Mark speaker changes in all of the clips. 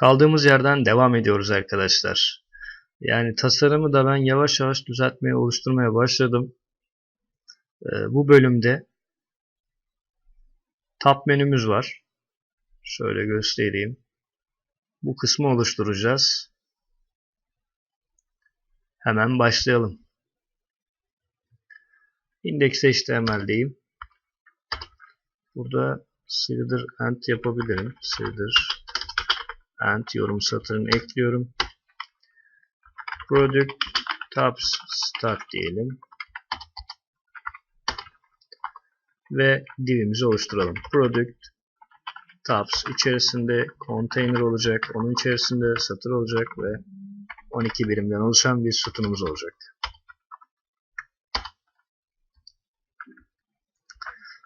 Speaker 1: Kaldığımız yerden devam ediyoruz arkadaşlar. Yani tasarımı da ben yavaş yavaş düzeltmeye, oluşturmaya başladım. Ee, bu bölümde tab menümüz var. Şöyle göstereyim. Bu kısmı oluşturacağız. Hemen başlayalım. Index.html'deyim. Burada slider end yapabilirim. Slider end yorum satırını ekliyorum. Product tabs start diyelim. Ve divimizi oluşturalım. Product tabs içerisinde container olacak. Onun içerisinde satır olacak ve 12 birimden oluşan bir sütunumuz olacak.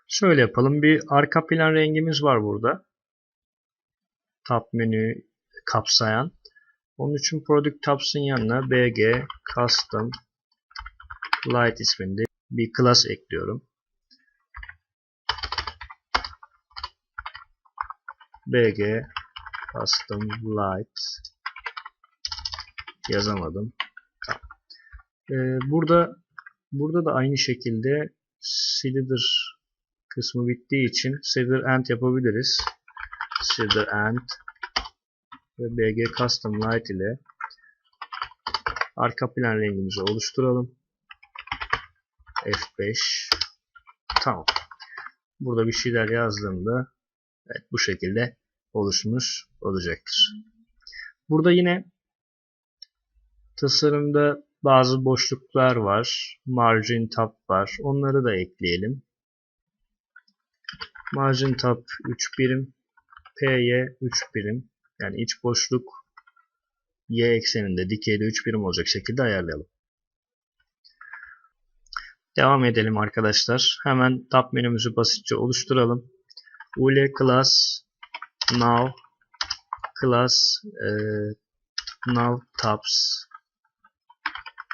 Speaker 1: Şöyle yapalım. Bir arka plan rengimiz var burada. Tab menü kapsayan. Onun için Product Tabs'ın yanına BG Custom Light isminde bir class ekliyorum. BG Custom Light yazamadım. Ee, burada burada da aynı şekilde Slider kısmı bittiği için Slider End yapabiliriz. Slider End ve BG Custom Light ile arka plan rengimizi oluşturalım. F5 Tamam. Burada bir şeyler yazdığımda evet, bu şekilde oluşmuş olacaktır. Burada yine tasarımda bazı boşluklar var. Margin tab var. Onları da ekleyelim. Margin tab 3 birim. P'ye 3 birim. Yani iç boşluk y ekseninde dikeyde 3 birim olacak şekilde ayarlayalım. Devam edelim arkadaşlar. Hemen tab menümüzü basitçe oluşturalım. ul class now class e, now tabs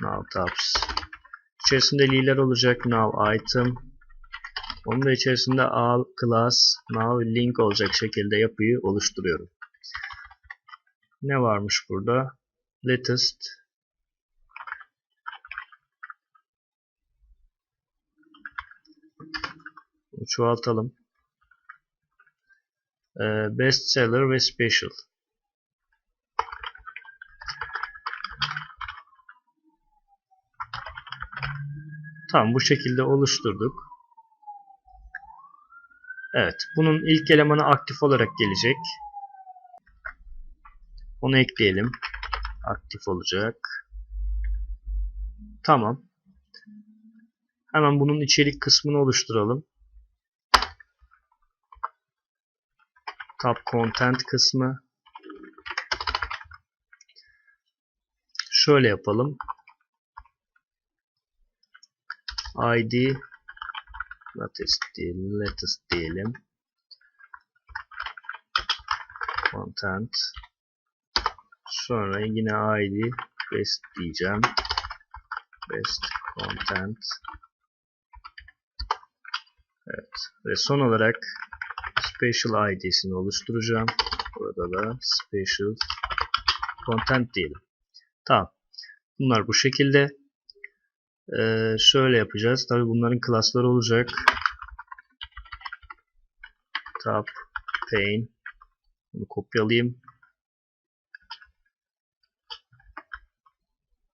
Speaker 1: now tabs içerisinde liler olacak now item onun da içerisinde all class now link olacak şekilde yapıyı oluşturuyorum. Ne varmış burada? Latest çoğaltalım. Ee, bestseller ve special. Tamam bu şekilde oluşturduk. Evet bunun ilk elemanı aktif olarak gelecek. Onu ekleyelim. Aktif olacak. Tamam. Hemen bunun içerik kısmını oluşturalım. Tab Content kısmı. Şöyle yapalım. ID latest diyelim, latest diyelim. Content Sonra yine id best diyeceğim. Best content. Evet. Ve son olarak special id'sini oluşturacağım. Burada da special content diyelim. Tamam. Bunlar bu şekilde. Ee, şöyle yapacağız. Tabi bunların klasları olacak. Tab, pane. Bunu kopyalayayım.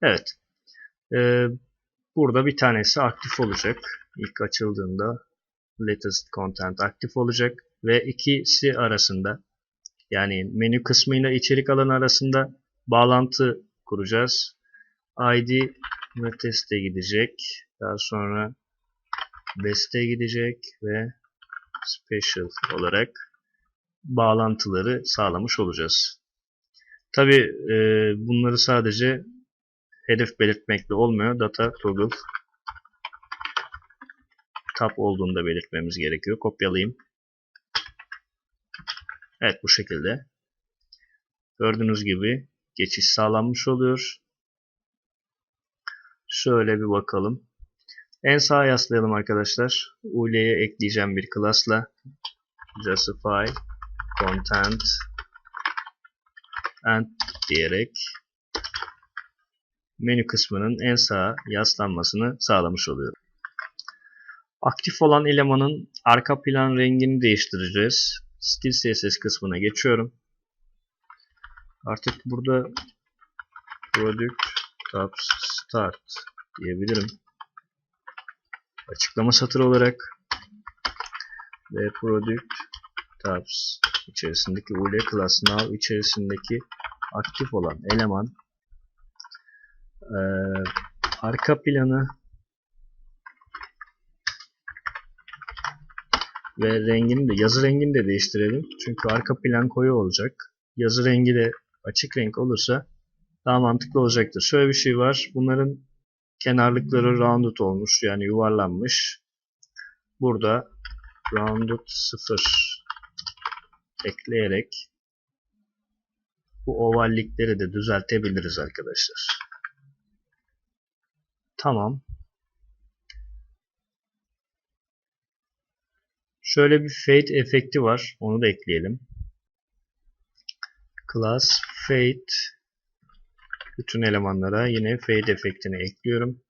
Speaker 1: Evet. Ee, burada bir tanesi aktif olacak. İlk açıldığında latest content aktif olacak ve ikisi arasında yani menü kısmıyla içerik alanı arasında bağlantı kuracağız. ID teste gidecek. Daha sonra best'e gidecek ve special olarak bağlantıları sağlamış olacağız. Tabi e, bunları sadece hedef belirtmekle olmuyor. Data toggle tab olduğunda belirtmemiz gerekiyor. Kopyalayayım. Evet bu şekilde. Gördüğünüz gibi geçiş sağlanmış oluyor. Şöyle bir bakalım. En sağa yaslayalım arkadaşlar. UL'ye ekleyeceğim bir class'la justify content end diyerek menü kısmının en sağa yaslanmasını sağlamış oluyorum. Aktif olan elemanın arka plan rengini değiştireceğiz. Stil CSS kısmına geçiyorum. Artık burada product tabs start diyebilirim. Açıklama satırı olarak ve product tabs içerisindeki ule class now içerisindeki aktif olan eleman e, arka planı ve rengini de yazı rengini de değiştirelim. Çünkü arka plan koyu olacak. Yazı rengi de açık renk olursa daha mantıklı olacaktır. Şöyle bir şey var. Bunların kenarlıkları rounded olmuş. Yani yuvarlanmış. Burada rounded 0 ekleyerek bu ovallikleri de düzeltebiliriz arkadaşlar. Tamam. Şöyle bir fade efekti var. Onu da ekleyelim. Class fade bütün elemanlara yine fade efektini ekliyorum.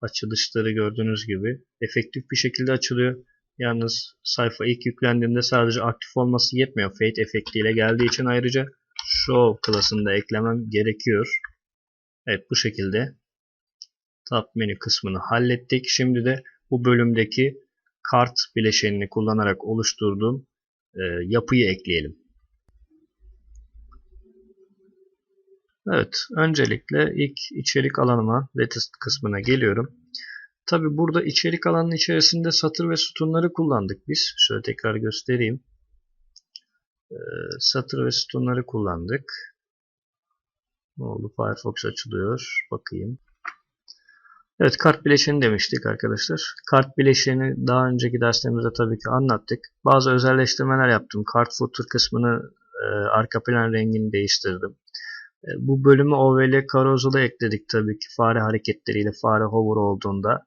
Speaker 1: Açılışları gördüğünüz gibi efektif bir şekilde açılıyor. Yalnız sayfa ilk yüklendiğinde sadece aktif olması yetmiyor. Fade efektiyle geldiği için ayrıca show klasını da eklemem gerekiyor. Evet bu şekilde tab menü kısmını hallettik. Şimdi de bu bölümdeki kart bileşenini kullanarak oluşturduğum e, yapıyı ekleyelim. Evet, öncelikle ilk içerik alanıma, latest kısmına geliyorum. Tabi burada içerik alanının içerisinde satır ve sütunları kullandık biz. Şöyle tekrar göstereyim. Ee, satır ve sütunları kullandık. Ne oldu? Firefox açılıyor. Bakayım. Evet kart bileşeni demiştik arkadaşlar. Kart bileşeni daha önceki derslerimizde tabii ki anlattık. Bazı özelleştirmeler yaptım. Kart footer kısmını e, arka plan rengini değiştirdim. E, bu bölümü OVL Carousel'a ekledik tabii ki fare hareketleriyle fare hover olduğunda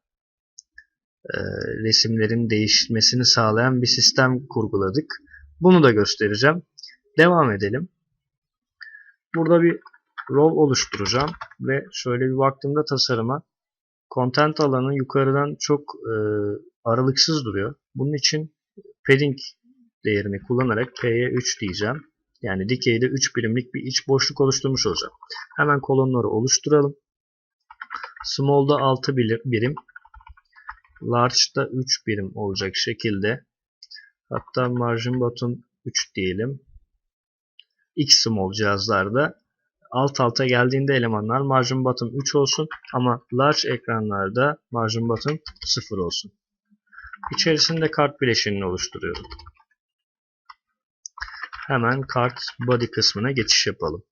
Speaker 1: e, resimlerin değişmesini sağlayan bir sistem kurguladık. Bunu da göstereceğim. Devam edelim. Burada bir rol oluşturacağım ve şöyle bir baktığımda tasarıma content alanı yukarıdan çok e, aralıksız duruyor. Bunun için padding değerini kullanarak P'ye 3 diyeceğim. Yani dikeyde 3 birimlik bir iç boşluk oluşturmuş olacağım. Hemen kolonları oluşturalım. Small'da 6 birim, Large'da 3 birim olacak şekilde hatta margin bottom 3 diyelim. X small cihazlarda alt alta geldiğinde elemanlar margin bottom 3 olsun ama large ekranlarda margin bottom 0 olsun. İçerisinde kart bileşenini oluşturuyorum. Hemen kart body kısmına geçiş yapalım.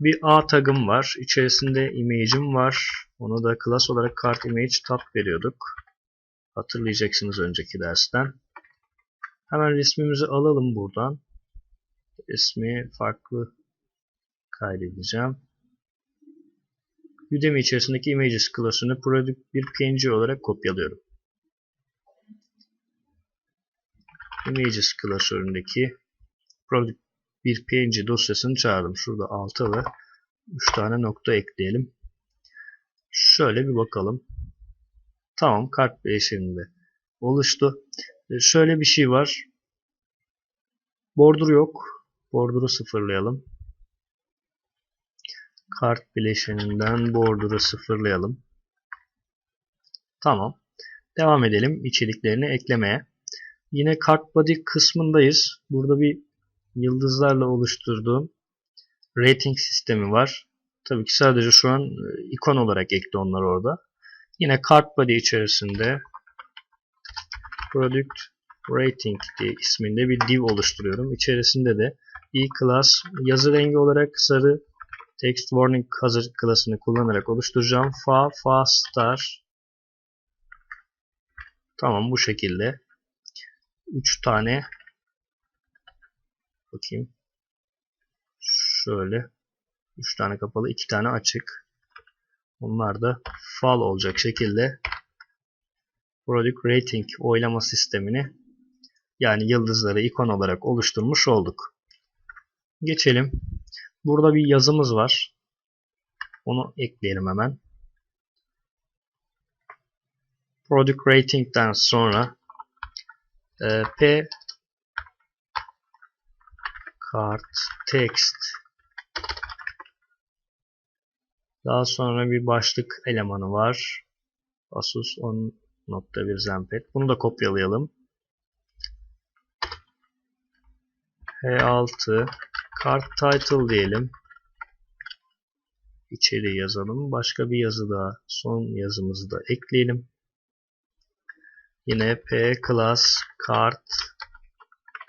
Speaker 1: Bir A tagım var. İçerisinde image'im var. Onu da class olarak kart image tab veriyorduk. Hatırlayacaksınız önceki dersten. Hemen resmimizi alalım buradan. Resmi farklı kaydedeceğim. Udemy içerisindeki images klasını product bir png olarak kopyalıyorum. Images klasöründeki product bir png dosyasını çağırdım. Şurada 6 ve 3 tane nokta ekleyelim. Şöyle bir bakalım. Tamam kart değişiminde oluştu. E, şöyle bir şey var. Border yok. Border'ı sıfırlayalım. Kart bileşeninden border'ı sıfırlayalım. Tamam. Devam edelim içeriklerini eklemeye. Yine kart body kısmındayız. Burada bir yıldızlarla oluşturduğum rating sistemi var. Tabii ki sadece şu an e, ikon olarak ekli onlar orada. Yine kart body içerisinde product rating diye isminde bir div oluşturuyorum. İçerisinde de e-class yazı rengi olarak sarı text warning hazır klasını kullanarak oluşturacağım. Fa, fa star Tamam bu şekilde 3 tane bakayım şöyle 3 tane kapalı 2 tane açık onlar da fal olacak şekilde product rating oylama sistemini yani yıldızları ikon olarak oluşturmuş olduk. Geçelim. Burada bir yazımız var. Onu ekleyelim hemen. Product Rating'den sonra e, P Cart Text daha sonra bir başlık elemanı var. Asus 10.1 Zenpad. Bunu da kopyalayalım. H6 Cart Title diyelim. İçeri yazalım. Başka bir yazı daha. Son yazımızı da ekleyelim. Yine P class cart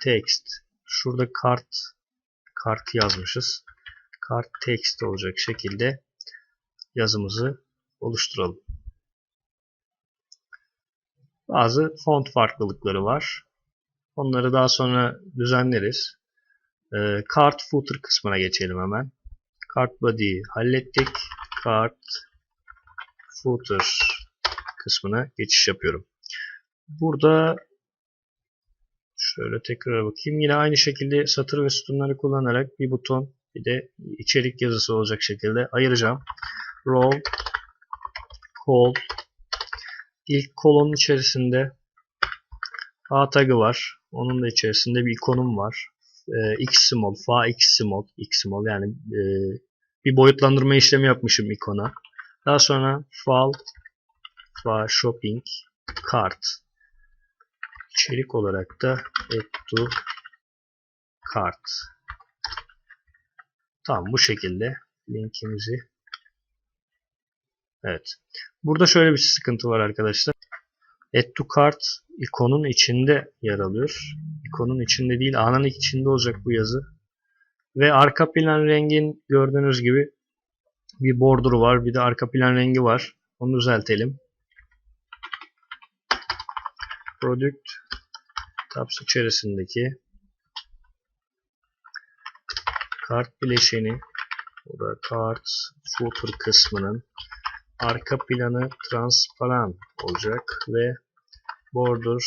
Speaker 1: text. Şurada kart kart yazmışız. Kart text olacak şekilde yazımızı oluşturalım. Bazı font farklılıkları var. Onları daha sonra düzenleriz. Ee, kart footer kısmına geçelim hemen. Kart body'yi hallettik. Kart footer kısmına geçiş yapıyorum. Burada şöyle tekrar bakayım. Yine aynı şekilde satır ve sütunları kullanarak bir buton bir de içerik yazısı olacak şekilde ayıracağım. Row call ilk kolonun içerisinde A tagı var. Onun da içerisinde bir ikonum var. Ee, X small, fa X small, X small yani e, bir boyutlandırma işlemi yapmışım ikona. Daha sonra fal, fa shopping, cart içerik olarak da add to cart. Tamam bu şekilde linkimizi Evet. Burada şöyle bir sıkıntı var arkadaşlar. Add to cart ikonun içinde yer alıyor. İkonun içinde değil, A'nın içinde olacak bu yazı. Ve arka plan rengin gördüğünüz gibi bir border var, bir de arka plan rengi var. Onu düzeltelim. Product tabs içerisindeki kart bileşeni o da kart footer kısmının arka planı transparan olacak ve border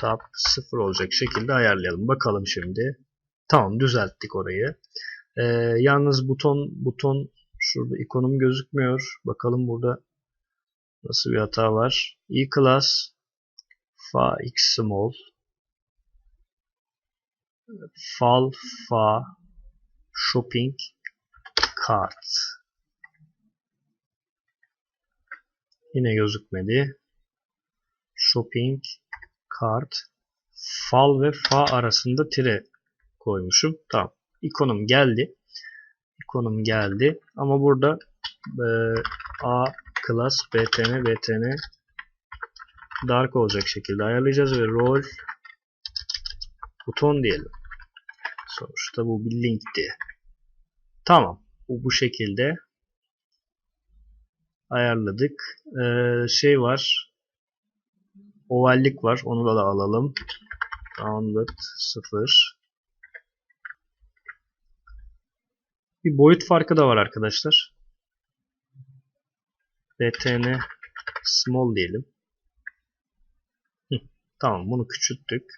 Speaker 1: tab 0 olacak şekilde ayarlayalım. Bakalım şimdi. Tamam düzelttik orayı. Ee, yalnız buton buton şurada ikonum gözükmüyor. Bakalım burada nasıl bir hata var. E-class fa x small fal fa shopping cart Yine gözükmedi. Shopping cart fal ve fa arasında tire koymuşum. Tamam. İkonum geldi. İkonum geldi. Ama burada e, A class btn btn dark olacak şekilde ayarlayacağız ve rol buton diyelim. Sonuçta bu bir linkti. Tamam. Bu bu şekilde ayarladık. Ee, şey var. Ovallik var. Onu da, da alalım. Rounded 0. Bir boyut farkı da var arkadaşlar. btn small diyelim. Tamam bunu küçülttük.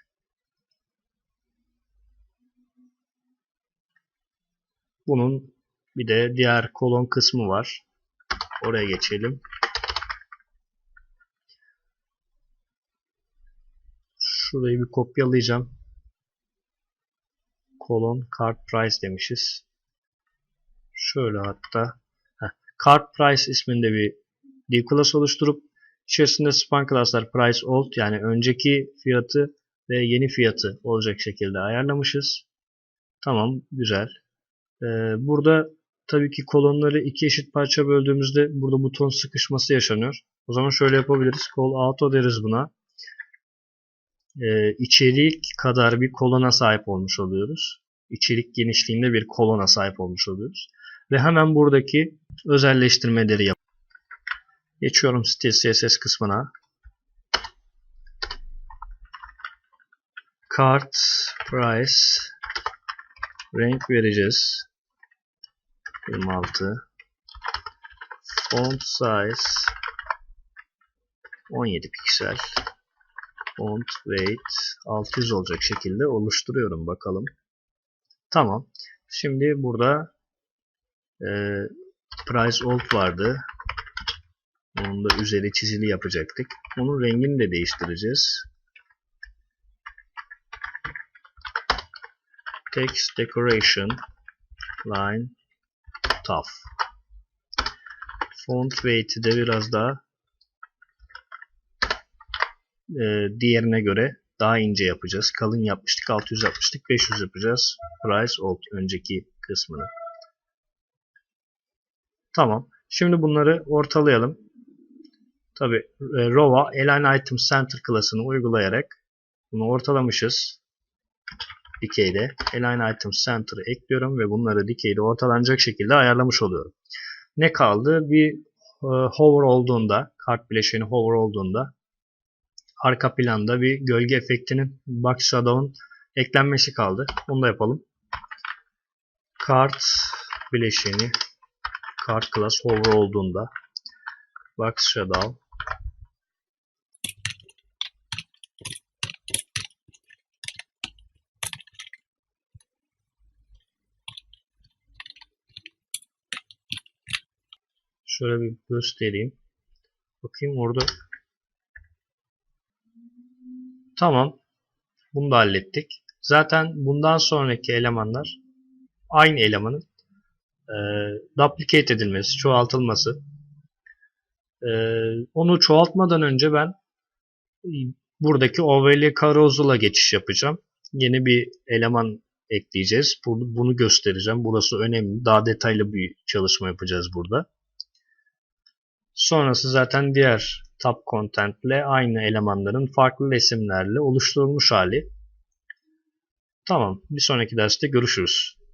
Speaker 1: Bunun bir de diğer kolon kısmı var. Oraya geçelim. Şurayı bir kopyalayacağım. Kolon card price demişiz. Şöyle hatta heh, card price isminde bir div class oluşturup içerisinde span class'lar price old yani önceki fiyatı ve yeni fiyatı olacak şekilde ayarlamışız. Tamam güzel. Ee, burada tabii ki kolonları iki eşit parça böldüğümüzde burada buton sıkışması yaşanıyor. O zaman şöyle yapabiliriz. Call auto deriz buna. Ee, içerik kadar bir kolona sahip olmuş oluyoruz. İçerik genişliğinde bir kolona sahip olmuş oluyoruz. Ve hemen buradaki özelleştirmeleri yap. Geçiyorum stil CSS kısmına. Cart price renk vereceğiz. 26 font size 17 piksel font weight 600 olacak şekilde oluşturuyorum bakalım Tamam. Şimdi burada e, price old vardı. Onun da üzeri çizili yapacaktık. Onun rengini de değiştireceğiz. Text decoration line tough. Font weight'i de biraz daha e, diğerine göre daha ince yapacağız. Kalın yapmıştık. 600 yapmıştık. 500 yapacağız. Price old önceki kısmını. Tamam. Şimdi bunları ortalayalım. Tabi e, Rova Align Item Center klasını uygulayarak bunu ortalamışız. Dikeyde Align Item Center'ı ekliyorum ve bunları dikeyde ortalanacak şekilde ayarlamış oluyorum. Ne kaldı? Bir e, hover olduğunda, kart bileşeni hover olduğunda arka planda bir gölge efektinin box shadow'un eklenmesi kaldı. Onu da yapalım. Kart bileşeni kart class hover olduğunda box shadow Şöyle bir göstereyim. Bakayım orada. Tamam. Bunu da hallettik. Zaten bundan sonraki elemanlar aynı elemanın e, duplicate edilmesi, çoğaltılması. E, onu çoğaltmadan önce ben buradaki overlay carousel'a geçiş yapacağım. Yeni bir eleman ekleyeceğiz. Bunu göstereceğim. Burası önemli. Daha detaylı bir çalışma yapacağız burada. Sonrası zaten diğer tab content ile aynı elemanların farklı resimlerle oluşturulmuş hali. Tamam. Bir sonraki derste görüşürüz.